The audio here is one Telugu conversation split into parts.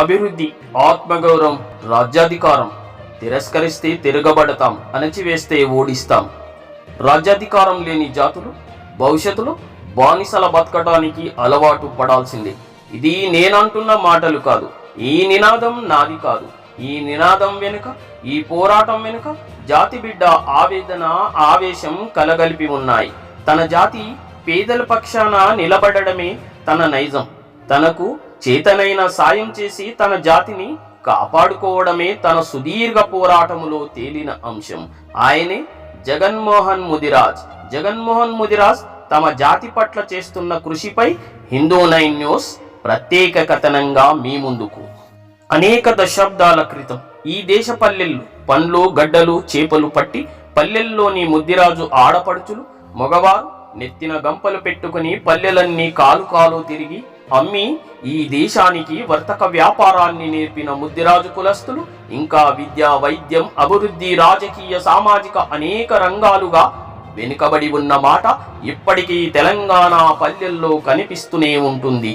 అభివృద్ధి ఆత్మగౌరవం రాజ్యాధికారం తిరస్కరిస్తే తిరగబడతాం అణచివేస్తే ఓడిస్తాం. రాజ్యాధికారం లేని జాతులు భవిష్యత్తులో బానిసల బతకడానికి అలవాటు పడాల్సిందే. ఇది నేనంటున్న మాటలు కాదు ఈ నినాదం నాది కాదు. ఈ నినాదం వెనుక ఈ పోరాటం వెనుక జాతి బిడ్డ ఆవేదన ఆవేశం కలగలిపి ఉన్నాయి. తన జాతి పేదల పక్షాన నిలబడడమే తన నైజం. తనకు చేతనైన సాయం చేసి తన జాతిని కాపాడుకోవడమే తన సుదీర్ఘ పోరాటములో తేలిన అంశం. ఆయనే జగన్మోహన్ ముదిరాజ్. జగన్మోహన్ ముదిరాజ్ తమ జాతి పట్ల చేస్తున్న కృషిపై హిందూ నైన్ న్యూస్ ప్రత్యేక కథనంగా మీ ముందుకు. అనేక దశాబ్దాల క్రితం ఈ దేశ పల్లెలు పండ్లు గడ్డలు చేపలు పట్టి పల్లెల్లోని ముద్దిరాజు ఆడపడుచులు మగవారు నెత్తిన గంపలు పెట్టుకుని పల్లెలన్నీ కాలు కాలు తిరిగి అమ్మి ఈ దేశానికి వర్తక వ్యాపారాన్ని నేర్పిన ముద్దిరాజు కులస్తులు ఇంకా విద్య వైద్యం అభివృద్ధి రాజకీయ సామాజిక అనేక రంగాలుగా వెనుకబడి ఉన్న మాట ఇప్పటికీ తెలంగాణ పల్లెల్లో కనిపిస్తూనే ఉంటుంది.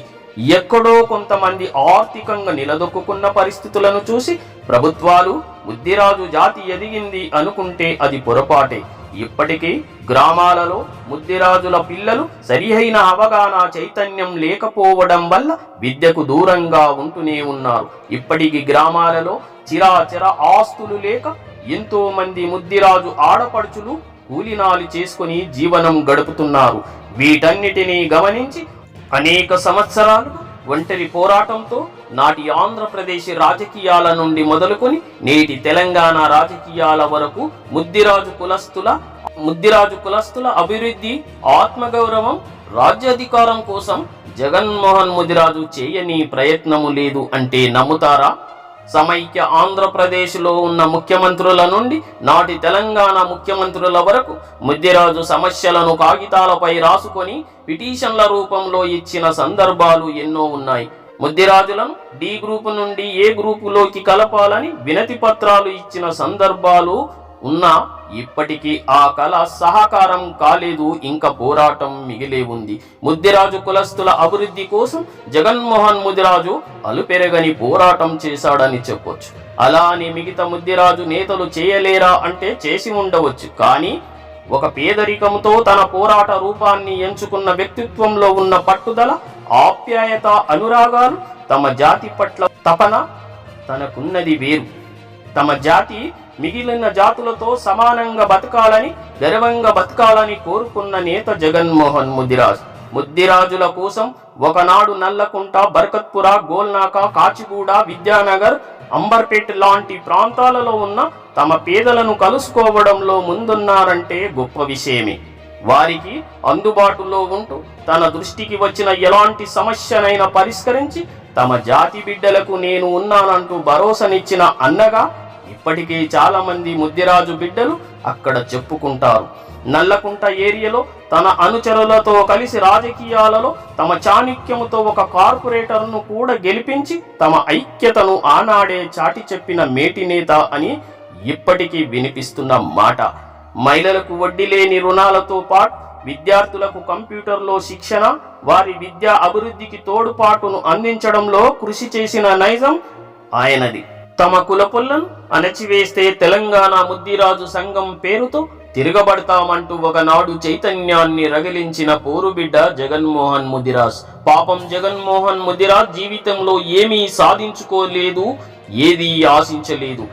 ఎక్కడో కొంతమంది ఆర్థికంగా నిలదొక్కున్న పరిస్థితులను చూసి ప్రభుత్వాలు ముద్దిరాజు జాతి ఎదిగింది అనుకుంటే అది పొరపాటే. ఇప్పటికీ గ్రామాలలో ముద్దిరాజుల పిల్లలు సరిహైన అవగాహన చైతన్యం లేకపోవడం వల్ల విద్యకు దూరంగా ఉంటూనే ఉన్నారు. ఇప్పటికీ గ్రామాలలో చిరాచిర ఆస్తులు లేక ఎంతో మంది ముద్దిరాజు ఆడపడుచులు కూలినాలు చేసుకుని జీవనం గడుపుతున్నారు. వీటన్నిటినీ గమనించి అనేక సంవత్సరాలు ఒంటరి పోరాటంతో నాటి ఆంధ్రప్రదేశ్ రాజకీయాల నుండి మొదలుకొని నేటి తెలంగాణ రాజకీయాల వరకు ముద్దిరాజు కులస్తుల ముద్దిరాజు కులస్తుల అభివృద్ధి ఆత్మగౌరవం రాజ్యాధికారం కోసం జగన్మోహన్ ముదిరాజు చేయని ప్రయత్నము లేదు అంటే నమ్ముతారా? సమైక్య ఆంధ్రప్రదేశ్లో ఉన్న ముఖ్యమంత్రుల నుండి నాటి తెలంగాణ ముఖ్యమంత్రుల వరకు ముద్దిరాజు సమస్యలను కాగితాలపై రాసుకొని పిటిషన్ల రూపంలో ఇచ్చిన సందర్భాలు ఎన్నో ఉన్నాయి. ముద్దిరాజులను డి గ్రూపు నుండి ఏ గ్రూపులోకి కలపాలని వినతి పత్రాలు ఇచ్చిన సందర్భాలు ఉన్నా ఇప్పటికీ ఆ కళ సహకారం కాలేదు ఇంకా పోరాటం మిగిలే ఉంది. ముద్దిరాజు కులస్తుల అభివృద్ధి కోసం జగన్మోహన్ ముదిరాజు అలుపెరగని పోరాటం చేశాడని చెప్పొచ్చు. అలా అని మిగతా ముద్దిరాజు నేతలు చేయలేరా అంటే చేసి ఉండవచ్చు కానీ ఒక పేదరికంతో తన పోరాట రూపాన్ని ఎంచుకున్న వ్యక్తిత్వంలో ఉన్న పట్టుదల ఆప్యాయత అనురాగాలు తమ జాతి పట్ల తపన తనకున్నది వేరు. తమ జాతి మిగిలిన జాతులతో సమానంగా బతకాలని గర్వంగా బతకాలని కోరుకున్న నేత జగన్మోహన్ ముద్దిరాజ్. ముద్దిరాజుల కోసం ఒకనాడు నల్లకుంట బర్కత్పుర గోల్నాక కాచిగూడ విద్యానగర్ అంబర్పేట్ లాంటి ప్రాంతాలలో ఉన్న తమ పేదలను కలుసుకోవడంలో ముందున్నారంటే గొప్ప విషయమే. వారికి అందుబాటులో ఉంటూ తన దృష్టికి వచ్చిన ఎలాంటి సమస్యనైనా పరిష్కరించి తమ జాతి బిడ్డలకు నేను ఉన్నానంటూ భరోసానిచ్చిన అన్నగా ఇప్పటికే చాలామంది ముద్దిరాజు బిడ్డలు అక్కడ చెప్పుకుంటారు. నల్లకుంట ఏరియాలో తన అనుచరులతో కలిసి రాజకీయాలలో తమ చాణిక్యముతో ఒక కార్పొరేటర్ను కూడా గెలిపించి తమ ఐక్యతను ఆనాడే చాటి చెప్పిన మేటి నేత అని ఇప్పటికీ వినిపిస్తున్న మాట. మహిళలకు వడ్డీ లేని రుణాలతో పాటు విద్యార్థులకు కంప్యూటర్లో శిక్షణ వారి విద్యా అభివృద్ధికి తోడ్పాటును అందించడంలో కృషి చేసిన నైజం ఆయనది. తమ కులపుల్లను అణచివేస్తే తెలంగాణ ముద్దిరాజు సంఘం పేరుతో తిరగబడతామంటూ ఒకనాడు చైతన్యాన్ని రగిలించిన పోరుబిడ్డ జగన్మోహన్ ముదిరాజ్ పాపం జగన్మోహన్ ముదిరాజ్ జీవితంలో ఏమీ సాధించుకోలేదు ఏది ఆశించలేదు.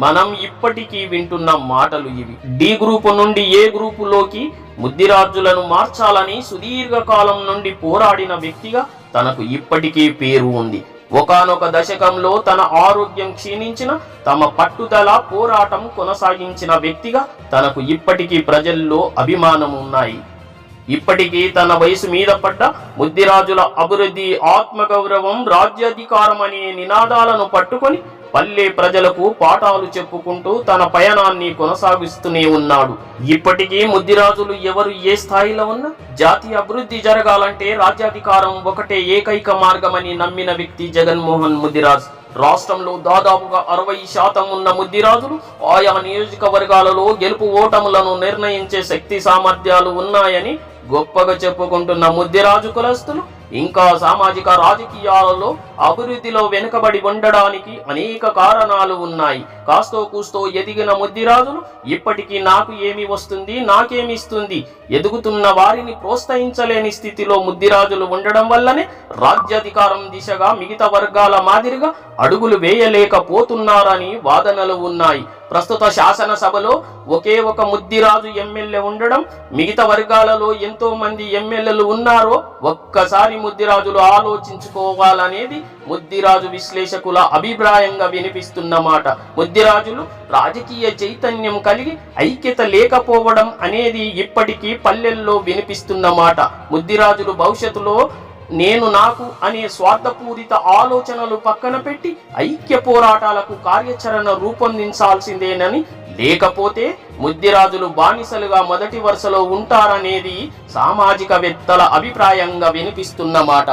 మనం ఇప్పటికీ వింటున్న మాటలు ఇవి. డి గ్రూపు నుండి ఏ గ్రూపులోకి ముద్దిరాజులను మార్చాలని సుదీర్ఘకాలం నుండి పోరాడిన వ్యక్తిగా తనకు ఇప్పటికీ పేరు ఉంది. ఒకానొక దశకంలో తన ఆరోగ్యం క్షీణించిన తమ పట్టుదల పోరాటం కొనసాగించిన వ్యక్తిగా తనకు ఇప్పటికీ ప్రజల్లో అభిమానం ఉన్నాయి ఇప్పటికీ తన వయసు మీద పడ్డ ముద్దిరాజుల అభివృద్ధి ఆత్మగౌరవం రాజ్యాధికారం అనే నినాదాలను పట్టుకొని పల్లె ప్రజలకు పాఠాలు చెప్పుకుంటూ తన పయనాన్ని కొనసాగిస్తూనే ఉన్నాడు. ఇప్పటికీ ముద్దిరాజులు ఎవరు ఏ స్థాయిలో ఉన్నా జాతీయ అభివృద్ధి జరగాలంటే రాజ్యాధికారం ఒకటే ఏకైక మార్గమని నమ్మిన వ్యక్తి జగన్మోహన్ ముద్దిరాజ్. రాష్ట్రంలో దాదాపుగా అరవై శాతం ఉన్న ముద్దిరాజులు ఆయా నియోజకవర్గాలలో గెలుపు ఓటములను నిర్ణయించే శక్తి సామర్థ్యాలు ఉన్నాయని గొప్పగా చెప్పుకుంటున్న ముద్దిరాజు కులస్తులు. ఇంకా సామాజిక రాజకీయాలలో అభివృద్ధిలో వెనుకబడి ఉండడానికి అనేక కారణాలు ఉన్నాయి. కాస్తో కూస్తో ఎదిగిన ముద్దిరాజులు ఇప్పటికీ నాకు ఏమి వస్తుంది నాకేమిస్తుంది ఎదుగుతున్న వారిని ప్రోత్సహించలేని స్థితిలో ముద్దిరాజులు ఉండడం వల్లనే రాజ్యాధికారం దిశగా మిగతా వర్గాల మాదిరిగా అడుగులు వేయలేకపోతున్నారని వాదనలు ఉన్నాయి. ప్రస్తుత శాసనసభలో ఒకే ఒక ముద్దిరాజు ఎమ్మెల్యే ఉండడం మిగతా వర్గాలలో ఎంతో మంది ఎమ్మెల్యేలు ఉన్నారో ఒక్కసారి ముద్దిరాజులు ఆలోచించుకోవాలనేది ముద్దిరాజు విశ్లేషకుల అభిప్రాయంగా వినిపిస్తున్న మాట. ముద్దిరాజులు రాజకీయ చైతన్యం కలిగి ఐక్యత లేకపోవడం అనేది ఇప్పటికీ పల్లెల్లో వినిపిస్తున్న మాట. ముద్దిరాజులు భవిష్యత్తులో నేను నాకు అనే స్వార్థపూరిత ఆలోచనలు పక్కన పెట్టి ఐక్య పోరాటాలకు కార్యాచరణ రూపొందించాల్సిందేనని లేకపోతే ముద్దిరాజులు బానిసలుగా మొదటి వరుసలో ఉంటారనేది సామాజికవేత్తల అభిప్రాయంగా వినిపిస్తున్న మాట.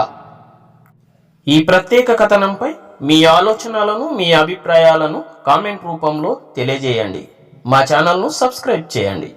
ఈ ప్రత్యేక కథనంపై మీ ఆలోచనలను మీ అభిప్రాయాలను కామెంట్ రూపంలో తెలియజేయండి. మా ఛానల్ను సబ్స్క్రైబ్ చేయండి.